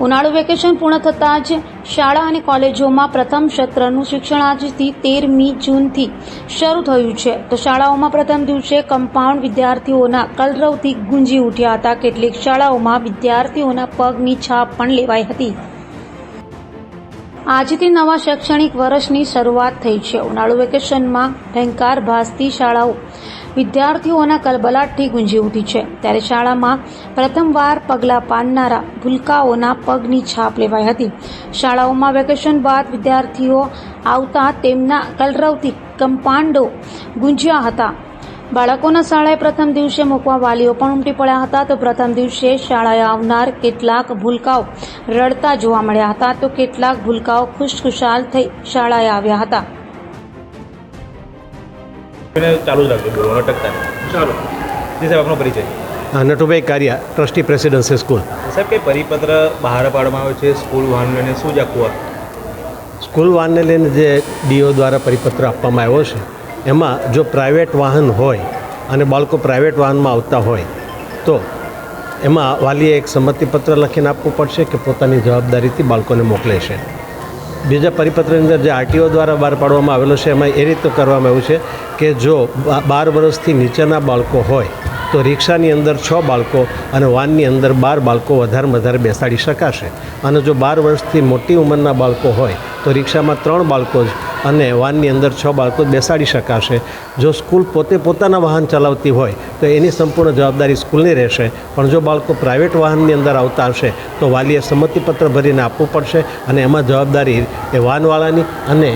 ઉનાળુ વેકેશન પૂર્ણ થતાં જ શાળા અને કોલેજોમાં પ્રથમ સત્રનું શિક્ષણ આજથી તેરમી જૂનથી શરૂ થયું છે. તો શાળાઓમાં પ્રથમ દિવસે કમ્પાઉન્ડ વિદ્યાર્થીઓના કલરવથી ગુંજી ઉઠ્યા હતા. કેટલીક શાળાઓમાં વિદ્યાર્થીઓના પગની છાપ પણ લેવાઈ હતી. આજથી નવા શૈક્ષણિક વર્ષની શરૂઆત થઈ છે. ઉનાળુ વેકેશનમાં ભયંકાર ભાસતી શાળાઓ વિદ્યાર્થીઓના કલબલાટથી ગુંજી ઉઠી છે. ત્યારે શાળામાં પ્રથમવાર પગલાં પાડનારા ભૂલકાઓના પગની છાપ લેવાઈ હતી. શાળાઓમાં વેકેશન બાદ વિદ્યાર્થીઓ આવતા તેમના કલરવથી કમ્પાન્ડો ગુંજ્યા હતા. બાળકોના શાળાએ પ્રથમ દિવસે મૂકવા વાલીઓ પણ ઉમટી પડ્યા હતા. તો પ્રથમ દિવસે શાળાએ આવનાર કેટલાક ભૂલકાઓ રડતા જોવા મળ્યા હતા. તો કેટલાક ભૂલકાઓ ખુશખુશાલ થઈ શાળાએ આવ્યા હતા. એને ચાલુ જ રાખજો બોલવાનું અટકતા નહીં. ચાલો. જી સાહેબ આપનો પરિચય. Natubhai Kariya trustee presidency school. સાહેબ કંઈ પરિપત્ર બહાર પાડવામાં આવે છે સ્કૂલ વાહનને લઈને શું જ આખું સ્કૂલ વાનને લઈને જે ડીઓ દ્વારા પરિપત્ર આપવામાં આવ્યો છે એમાં જો પ્રાઇવેટ વાહન હોય અને બાળકો પ્રાઇવેટ વાહનમાં આવતા હોય તો એમાં વાલીએ એક સંમતિપત્ર લખીને આપવું પડશે કે પોતાની જવાબદારીથી બાળકોને મોકલે છે. બીજા પરિપત્રની અંદર જે આરટીઓ દ્વારા બહાર પાડવામાં આવેલો છે, એમાં એ રીતનું કરવામાં આવ્યું છે કે જો બાર વર્ષથી નીચેના બાળકો હોય, તો રિક્ષાની અંદર છ બાળકો અને વાનની અંદર બાર બાળકો વધારે વધારે બેસાડી શકાશે. અને જો બાર વર્ષથી મોટી ઉંમરના બાળકો હોય, તો રિક્ષામાં ત્રણ બાળકો જ અને વાનની અંદર છ બાળકો બેસાડી શકાશે. જો સ્કૂલ પોતે પોતાના વાહન ચલાવતી હોય તો એની સંપૂર્ણ જવાબદારી સ્કૂલની રહેશે. પણ જો બાળકો પ્રાઇવેટ વાહનની અંદર આવતા હશે તો વાલીએ સંમતિપત્ર ભરીને આપવું પડશે અને એમાં જવાબદારી એ વાહનવાળાની અને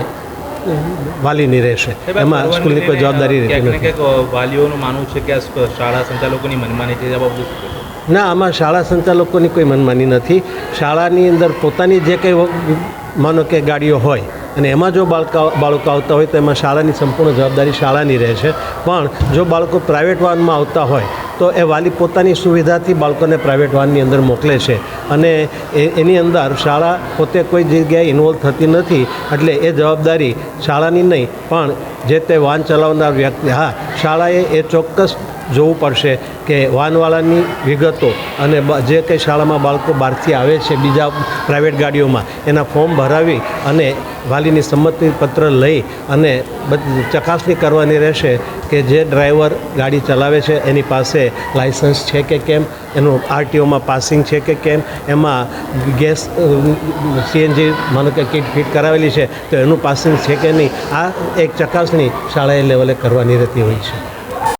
વાલીની રહેશે. એમાં સ્કૂલની કોઈ જવાબદારી રહેતી નથી. વાલીઓનું માનવું છે કે શાળા સંચાલકોની મનમાની છે? ના આમાં શાળા સંચાલકોની કોઈ મનમાની નથી. શાળાની અંદર પોતાની જે કંઈ માનો કે ગાડીઓ હોય અને એમાં જો બાળકા બાળકો આવતા હોય તો એમાં શાળાની સંપૂર્ણ જવાબદારી શાળાની રહે છે. પણ જો બાળકો પ્રાઇવેટ વાહનમાં આવતા હોય તો એ વાલી પોતાની સુવિધાથી બાળકોને પ્રાઇવેટ વાનની અંદર મોકલે છે. અને એ, એની અંદર શાળા પોતે કોઈ જગ્યાએ ઇન્વોલ્વ થતી નથી એટલે એ જવાબદારી શાળાની નહીં, પણ જે તે વાહન ચલાવનાર વ્યક્તિ, હા, શાળાએ એ ચોક્કસ જોવું પડશે કે વાનવાળાની વિગતો અને જે કંઈ શાળામાં બાળકો બહારથી આવે છે બીજા પ્રાઇવેટ ગાડીઓમાં, એના ફોર્મ ભરાવી અને વાલીની સંમતિ પત્ર લઈ અને ચકાસણી કરવાની રહેશે કે જે ડ્રાઈવર ગાડી ચલાવે છે, એની પાસે લાઇસન્સ છે કે કેમ, એનું આરટીઓમાં પાસિંગ છે કે કેમ, એમાં ગેસ સીએનજી માનો કે કિટ ફિટ કરાવેલી છે, તો એનું પાસિંગ છે કે નહીં, આ એક ચકાસણી શાળાએ લેવલે કરવાની રહેતી હોય છે.